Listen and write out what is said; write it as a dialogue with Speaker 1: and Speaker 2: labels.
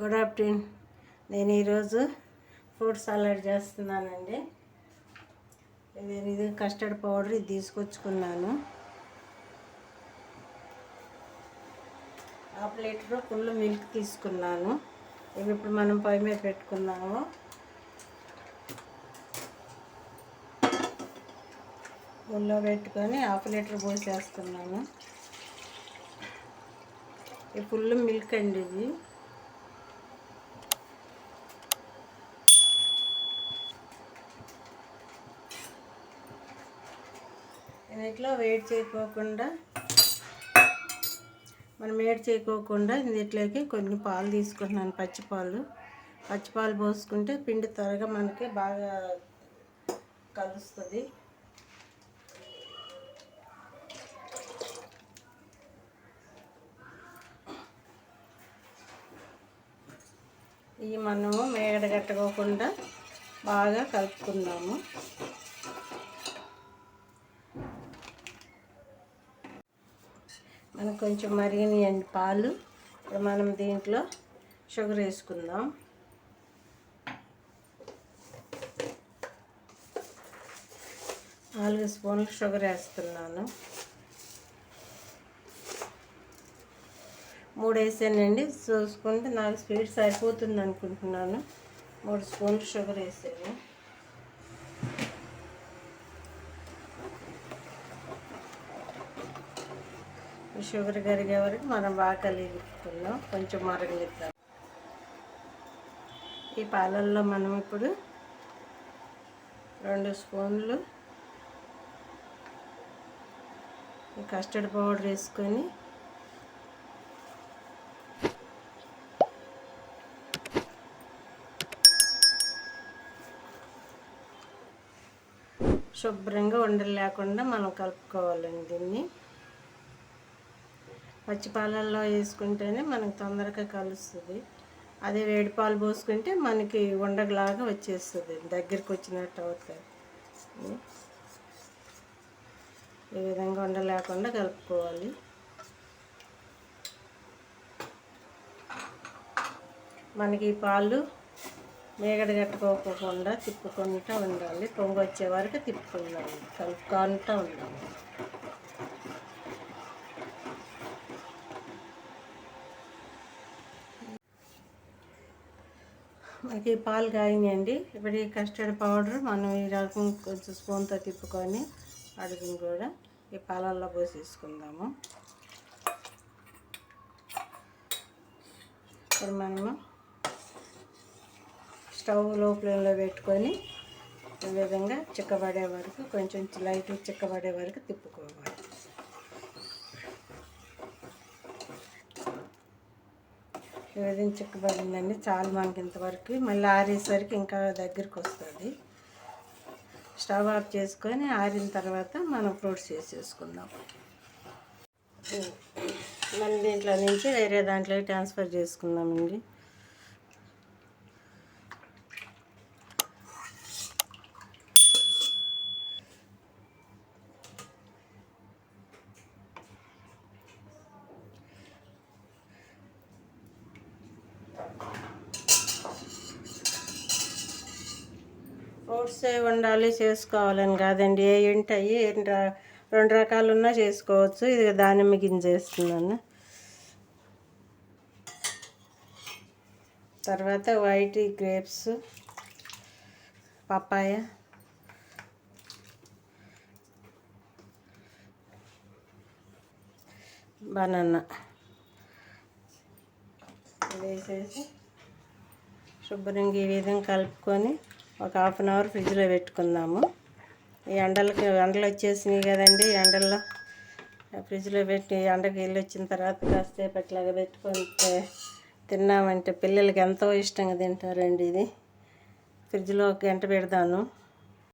Speaker 1: Good afternoon. నేను ఈరోజు fruit salad చేస్తున్నానండి. ఇది ఇది కస్టర్డ్ పౌడర్ ఇది తీసుకొచ్చుకున్నాను. హాఫ్ లీటర్ ఫుల్ మిల్క్ తీసుకున్నాను. ఇవి ఇప్పుడు మనం పొయ్యి మీద పెట్టుకున్నాము గుళ్ళో పెట్టుకొని హాఫ్ లీటర్ పోసేస్తున్నాను. ఈ ఫుల్ మిల్క్ అండి ఇది. ఇట్లా వేడి చేయకోకుండా మనం వేడి చేయకోకుండా ఇట్లకి కొన్ని పాలు తీసుకుంటున్నాను పచ్చిపాలు. పచ్చిపాలు పోసుకుంటే పిండి త్వరగా మనకి బాగా కలుస్తుంది. ఇవి మనము మేగడ కట్టుకోకుండా బాగా కలుపుకుందాము. మనకు కొంచెం మరిగినాయండి పాలు ఇప్పుడు మనం దీంట్లో షుగర్ వేసుకుందాం. నాలుగు స్పూన్లు షుగర్ వేస్తున్నాను. మూడు వేసానండి. చూసుకుంటే నాకు స్వీట్ సరిపోతుంది అనుకుంటున్నాను మూడు స్పూన్లు షుగర్ వేసాను. షుగర్ కరిగే వరకు మనం బాగా కలిగిస్తున్నాం కొంచెం మరగనిద్దాం. ఈ పాలల్లో మనం ఇప్పుడు రెండు స్పూన్లు ఈ కస్టర్డ్ పౌడర్ వేసుకొని శుభ్రంగా ఉండలు లేకుండా మనం కలుపుకోవాలండి దీన్ని. పచ్చి పాలల్లో వేసుకుంటేనే మనకు తొందరగా కలుస్తుంది. అదే వేడి పాలు పోసుకుంటే మనకి ఉండగలాగా వచ్చేస్తుంది. దగ్గరికి వచ్చినట్టు అవుతుంది ఈ విధంగా ఉండలేకుండా కలుపుకోవాలి. మనకి ఈ పాలు మేగడ కట్టుకోకుండా తిప్పుకుంటూ ఉండాలి. పొంగు వచ్చే వరకు తిప్పుకుండాలి కలుపుకుంటూ ఉండాలి. మనకి పాలు కాగినాయండి. ఇప్పుడు ఈ కస్టర్డ్ పౌడర్ మనం ఈ రకం కొంచెం స్పూన్తో తిప్పుకొని అడుగుని కూడా ఈ పాలల్లో పోసేసుకుందాము. ఇప్పుడు మనము స్టవ్లో ఫ్లేమ్లో పెట్టుకొని ఈ విధంగా చిక్కబడే వరకు కొంచెం లైట్ చిక్కబడే వరకు తిప్పుకోవాలి. ఈ చాలు మనకి ఇంతవరకు. మళ్ళీ ఆరేసరికి ఇంకా దగ్గరికి వస్తుంది. స్టవ్ ఆఫ్ చేసుకొని ఆరిన తర్వాత మనం ఫ్రూట్స్ వేసేసుకుందాం మళ్ళీ దీంట్లో నుంచి వేరే దాంట్లో ట్రాన్స్ఫర్ చేసుకుందామండి. ఫ్రూట్స్ ఏ వండాలి? చేసుకోవాలని కాదండి. ఏ ఉంటాయి రెండు రకాలు ఉన్నా చేసుకోవచ్చు. ఇది దానిమ్మ గింజ వేస్తున్నాను. తర్వాత వైట్ గ్రేప్స్ పప్పాయ. బనానా. వేసేసి శుభ్రంగా ఈ విధంగా కలుపుకొని ఒక హాఫ్ అన్ అవర్ ఫ్రిడ్జ్లో పెట్టుకుందాము. ఈ ఎండలకి ఎండలు వచ్చేసినాయి కదండి ఎండల్లో ఫ్రిడ్జ్లో పెట్టి ఎండకి వెళ్ళి వచ్చిన తర్వాత కాసేపు అట్లాగా పెట్టుకుంటే తిన్నామంటే పిల్లలకి ఎంతో ఇష్టంగా తింటారండి ఇది. ఫ్రిడ్జ్లో ఒక గంట పెడతాను.